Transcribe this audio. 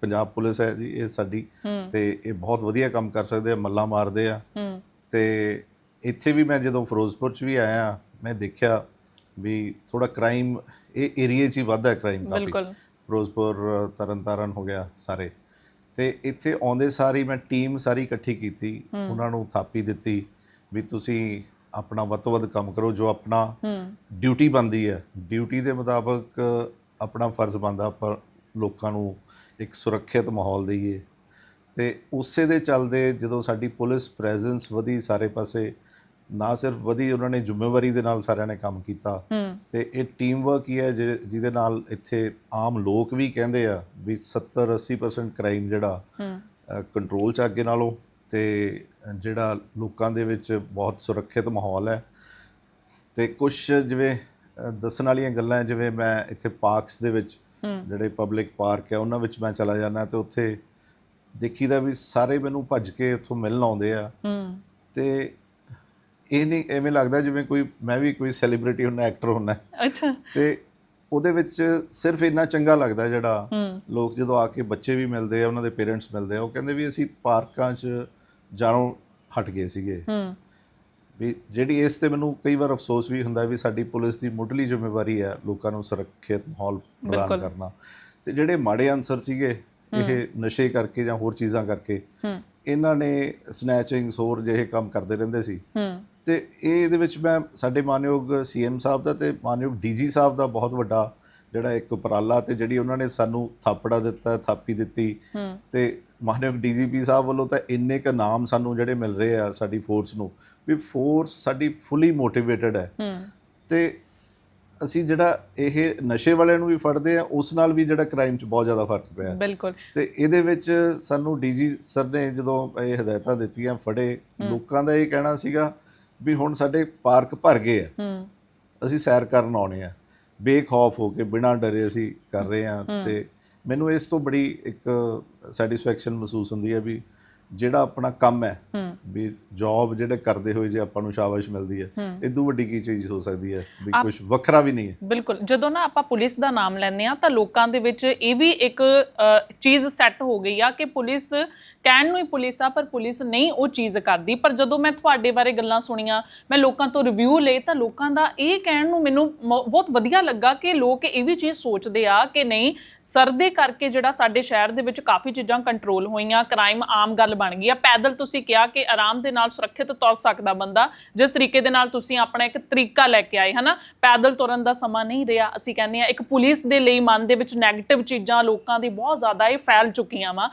Punjab police ਹੈ ਜੀ ਇਹ ਸਾਡੀ ਤੇ ਇਹ ਬਹੁਤ ਵਧੀਆ ਕੰਮ ਕਰ ਸਕਦੇ ਆ ਮੱਲਾ ਮਾਰਦੇ ਆ। ਤੇ ਇੱਥੇ ਵੀ ਮੈਂ ਜਦੋਂ ਫਿਰੋਜ਼ਪੁਰ ਚ ਵੀ ਆਇਆ ਮੈਂ ਦੇਖਿਆ ਵੀ ਥੋੜਾ ਕ੍ਰਾਈਮ ਇਹ ਏਰੀਏ 'ਚ ਹੀ ਵੱਧਦਾ ਹੈ ਕ੍ਰਾਈਮ ਕਾਫੀ। ਫਿਰੋਜ਼ਪੁਰ ਤਰਨਤਾਰਨ ਹੋ ਗਿਆ ਸਾਰੇ। ਤੇ ਇੱਥੇ ਆਉਂਦੇ ਸਾਰੀ ਮੈਂ ਟੀਮ ਸਾਰੀ ਇਕੱਠੀ ਕੀਤੀ। ਉਹਨਾਂ ਨੂੰ ਥਾਪੀ ਦਿੱਤੀ ਵੀ ਤੁਸੀਂ ਆਪਣਾ ਵੱਧ ਤੋਂ ਵੱਧ ਕੰਮ ਕਰੋ ਜੋ ਆਪਣਾ ਡਿਊਟੀ ਬਣਦੀ ਹੈ। ਡਿਊਟੀ ਦੇ ਮੁਤਾਬਕ ਆਪਣਾ ਫਰਜ਼ ਬਣਦਾ ਪਰ ਲੋਕਾਂ ਨੂੰ ਇੱਕ ਸੁਰੱਖਿਅਤ ਮਾਹੌਲ ਦਈਏ। ਤੇ ਉਸੇ ਦੇ ਚੱਲਦੇ ਜਦੋਂ ਸਾਡੀ ਪੁਲਿਸ ਪ੍ਰੈਜ਼ੈਂਸ ਵਧੀ ਸਾਰੇ ਪਾਸੇ ਨਾ ਸਿਰਫ ਵਧੀ ਉਹਨਾਂ ਨੇ ਜ਼ਿੰਮੇਵਾਰੀ ਦੇ ਨਾਲ ਸਾਰਿਆਂ ਨੇ ਕੰਮ ਕੀਤਾ। ਤੇ ਇਹ ਟੀਮ ਵਰਕ ਹੀ ਹੈ ਜਿਹਦੇ ਨਾਲ ਇੱਥੇ ਆਮ ਲੋਕ ਵੀ ਕਹਿੰਦੇ ਆ ਵੀ 70 80% ਕ੍ਰਾਈਮ ਜਿਹੜਾ ਕੰਟਰੋਲ ਚ ਅੱਗੇ ਨਾਲੋਂ। ਤੇ ਜਿਹੜਾ ਲੋਕਾਂ ਦੇ ਵਿੱਚ ਬਹੁਤ ਸੁਰੱਖਿਅਤ ਮਾਹੌਲ ਹੈ। ਤੇ ਕੁਝ ਜਿਵੇਂ ਦੱਸਣ ਵਾਲੀਆਂ ਗੱਲਾਂ ਜਿਵੇਂ ਮੈਂ ਇੱਥੇ ਪਾਰਕਸ ਦੇ ਵਿੱਚ ਜਿਹੜੇ ਪਬਲਿਕ ਪਾਰਕ ਹੈ ਉਹਨਾਂ ਵਿੱਚ ਮੈਂ ਚਲਾ ਜਾਂਦਾ ਤੇ ਉੱਥੇ ਦੇਖੀਦਾ ਵੀ ਸਾਰੇ ਮੈਨੂੰ ਭੱਜ ਕੇ ਉੱਥੋਂ ਮਿਲਣ ਆਉਂਦੇ ਆ। ਹੂੰ। ਤੇ ਇਹ ਨਹੀਂ ਐਵੇਂ ਲੱਗਦਾ ਜਿਵੇਂ ਕੋਈ ਮੈਂ ਵੀ ਕੋਈ ਸੈਲੀਬ੍ਰਿਟੀ ਹੁੰਨਾ ਐਕਟਰ ਹੁੰਨਾ ਅੱਛਾ। ਤੇ ਉਹਦੇ ਵਿੱਚ ਸਿਰਫ ਇੰਨਾ ਚੰਗਾ ਲੱਗਦਾ ਜਿਹੜਾ ਲੋਕ ਜਦੋਂ ਆ ਕੇ ਬੱਚੇ ਵੀ ਮਿਲਦੇ ਆ ਉਹਨਾਂ ਦੇ ਪੇਰੈਂਟਸ ਮਿਲਦੇ ਆ ਉਹ ਕਹਿੰਦੇ ਵੀ ਅਸੀਂ ਪਾਰਕਾਂ 'ਚ ਜਾਣੋਂ ਹਟ ਗਏ ਸੀਗੇ। ਹੂੰ। ਵੀ ਜਿਹੜੀ ਇਸ ਤੇ ਮੈਨੂੰ ਕਈ ਵਾਰ ਅਫਸੋਸ ਵੀ ਹੁੰਦਾ ਵੀ ਸਾਡੀ ਪੁਲਿਸ ਦੀ ਮੁੱਢਲੀ ਜ਼ਿੰਮੇਵਾਰੀ ਹੈ ਲੋਕਾਂ ਨੂੰ ਸੁਰੱਖਿਅਤ ਮਾਹੌਲ ਪ੍ਰਦਾਨ। ਕਰਨਾ। ਤੇ ਜਿਹੜੇ ਮਾੜੇ ਅਨਸਰ ਸੀਗੇ ਇਹ ਨਸ਼ੇ ਕਰਕੇ ਜਾਂ ਹੋਰ ਚੀਜ਼ਾਂ ਕਰਕੇ ਇਹਨਾਂ ਨੇ ਸਨੈਚਿੰਗ ਸੋਰ ਜਿਹੇ ਕੰਮ ਕਰਦੇ ਰਹਿੰਦੇ ਸੀ। ਤੇ ਇਹ ਇਹਦੇ ਵਿੱਚ ਮੈਂ ਸਾਡੇ ਮਾਨਯੋਗ ਸੀਐਮ ਸਾਹਿਬ ਦਾ ਤੇ ਮਾਨਯੋਗ ਡੀਜੀ ਸਾਹਿਬ ਦਾ ਬਹੁਤ ਵੱਡਾ ਜਿਹੜਾ ਇੱਕ ਉਪਰਾਲਾ ਤੇ ਜਿਹੜੀ ਉਹਨਾਂ ਨੇ ਸਾਨੂੰ ਥਾਪੜਾ ਦਿੱਤਾ ਥਾਪੀ ਦਿੱਤੀ ਤੇ ਮਾਨਯੋਗ ਡੀਜੀਪੀ ਸਾਹਿਬ ਵੱਲੋਂ ਤਾਂ ਇੰਨੇ ਕ ਨਾਮ ਸਾਨੂੰ ਜਿਹੜੇ ਮਿਲ ਰਹੇ ਆ ਸਾਡੀ ਫੋਰਸ ਨੂੰ ਵੀ ਫੋਰਸ ਸਾਡੀ ਫੁੱਲੀ ਮੋਟੀਵੇਟਡ ਹੈ। ਤੇ ਅਸੀਂ ਜਿਹੜਾ ਇਹ ਨਸ਼ੇ ਵਾਲਿਆਂ ਨੂੰ ਵੀ ਫੜਦੇ ਆ ਉਸ ਨਾਲ ਵੀ ਜਿਹੜਾ ਕ੍ਰਾਈਮ 'ਚ ਬਹੁਤ ਜ਼ਿਆਦਾ ਫ਼ਰਕ ਪਿਆ। ਬਿਲਕੁਲ। ਤੇ ਇਹਦੇ ਵਿੱਚ ਸਾਨੂੰ ਡੀਜੀ ਸਰ ਨੇ ਜਦੋਂ ਇਹ ਹਦਾਇਤਾਂ ਦਿੱਤੀਆਂ ਫੜੇ ਲੋਕਾਂ ਦਾ ਇਹ ਕਹਿਣਾ ਸੀਗਾ ਵੀ ਹੁਣ ਸਾਡੇ ਪਾਰਕ ਭਰ ਗਏ ਆ। ਅਸੀਂ ਸੈਰ ਕਰਨ ਆਉਣੇ ਆ। ਬੇਖੌਫ ਹੋ ਕੇ ਬਿਨਾਂ ਡਰੇ ਅਸੀਂ ਕਰ ਰਹੇ ਆ ਤੇ ਮੈਨੂੰ ਇਸ ਤੋਂ ਬੜੀ ਇੱਕ ਸੈਟੀਸਫੈਕਸ਼ਨ ਮਹਿਸੂਸ ਹੁੰਦੀ ਹੈ ਵੀ ਜਿਹੜਾ ਆਪਣਾ ਕੰਮ ਹੈ ਵੀ ਜੌਬ ਜਿਹੜੇ ਕਰਦੇ ਹੋਏ ਜੇ ਆਪਾਂ ਨੂੰ ਸ਼ਾਬਾਸ਼ ਮਿਲਦੀ ਹੈ। ਇਦੋਂ ਵੱਡੀ ਕੀ ਚੀਜ਼ ਹੋ ਸਕਦੀ ਹੈ? ਵੀ ਕੁਝ ਵੱਖਰਾ ਵੀ ਨਹੀਂ ਹੈ। ਬਿਲਕੁਲ। ਜਦੋਂ ਨਾ ਆਪਾਂ ਪੁਲਿਸ ਦਾ ਨਾਮ ਲੈਂਦੇ ਆ ਤਾਂ ਲੋਕਾਂ ਦੇ ਵਿੱਚ ਇਹ ਵੀ ਇੱਕ ਚੀਜ਼ ਸੈੱਟ ਹੋ ਗਈ ਆ ਕਿ ਪੁਲਿਸ ਕਹਿਣ ਨੂੰ ਹੀ ਪੁਲਿਸ ਆ ਪਰ ਪੁਲਿਸ ਨਹੀਂ ਉਹ ਚੀਜ਼ ਕਰਦੀ। ਪਰ ਜਦੋਂ ਮੈਂ ਤੁਹਾਡੇ ਬਾਰੇ ਗੱਲਾਂ ਸੁਣੀਆਂ ਮੈਂ ਲੋਕਾਂ ਤੋਂ ਰਿਵਿਊ ਲਏ ਤਾਂ ਲੋਕਾਂ ਦਾ ਇਹ ਕਹਿਣ ਨੂੰ ਮੈਨੂੰ ਬਹੁਤ ਵਧੀਆ ਲੱਗਾ ਕਿ ਲੋਕ ਇਹ ਵੀ ਚੀਜ਼ ਸੋਚਦੇ ਆ ਕਿ ਨਹੀਂ ਸਰ ਦੇ ਕਰਕੇ ਜਿਹੜਾ ਸਾਡੇ ਸ਼ਹਿਰ ਦੇ ਵਿੱਚ ਕਾਫੀ ਚੀਜ਼ਾਂ ਕੰਟਰੋਲ ਹੋਈਆਂ ਕ੍ਰਾਈਮ ਆਮ ਗੱਲ ਬਣ ਗਈ ਆ। ਪੈਦਲ ਤੁਸੀਂ ਕਿਹਾ ਕਿ ਆਰਾਮ ਦੇ ਨਾਲ ਸੁਰੱਖਿਅਤ ਤੁਰ ਸਕਦਾ ਬੰਦਾ, ਜਿਸ ਤਰੀਕੇ ਦੇ ਨਾਲ ਤੁਸੀਂ ਆਪਣਾ ਇੱਕ ਤਰੀਕਾ ਲੈ ਕੇ ਆਏ, ਹਨਾ? ਪੈਦਲ ਤੁਰਨ ਦਾ ਸਮਾਂ ਨਹੀਂ ਰਿਹਾ। ਅਸੀਂ ਕਹਿੰਦੇ ਆ ਇੱਕ ਪੁਲਿਸ ਦੇ ਲਈ ਮਨ ਦੇ ਵਿੱਚ ਨੈਗੇਟਿਵ ਚੀਜ਼ਾਂ ਲੋਕਾਂ ਦੀ ਬਹੁਤ ਜ਼ਿਆਦਾ ਇਹ ਫੈਲ ਚੁੱਕੀਆਂ ਵਾ।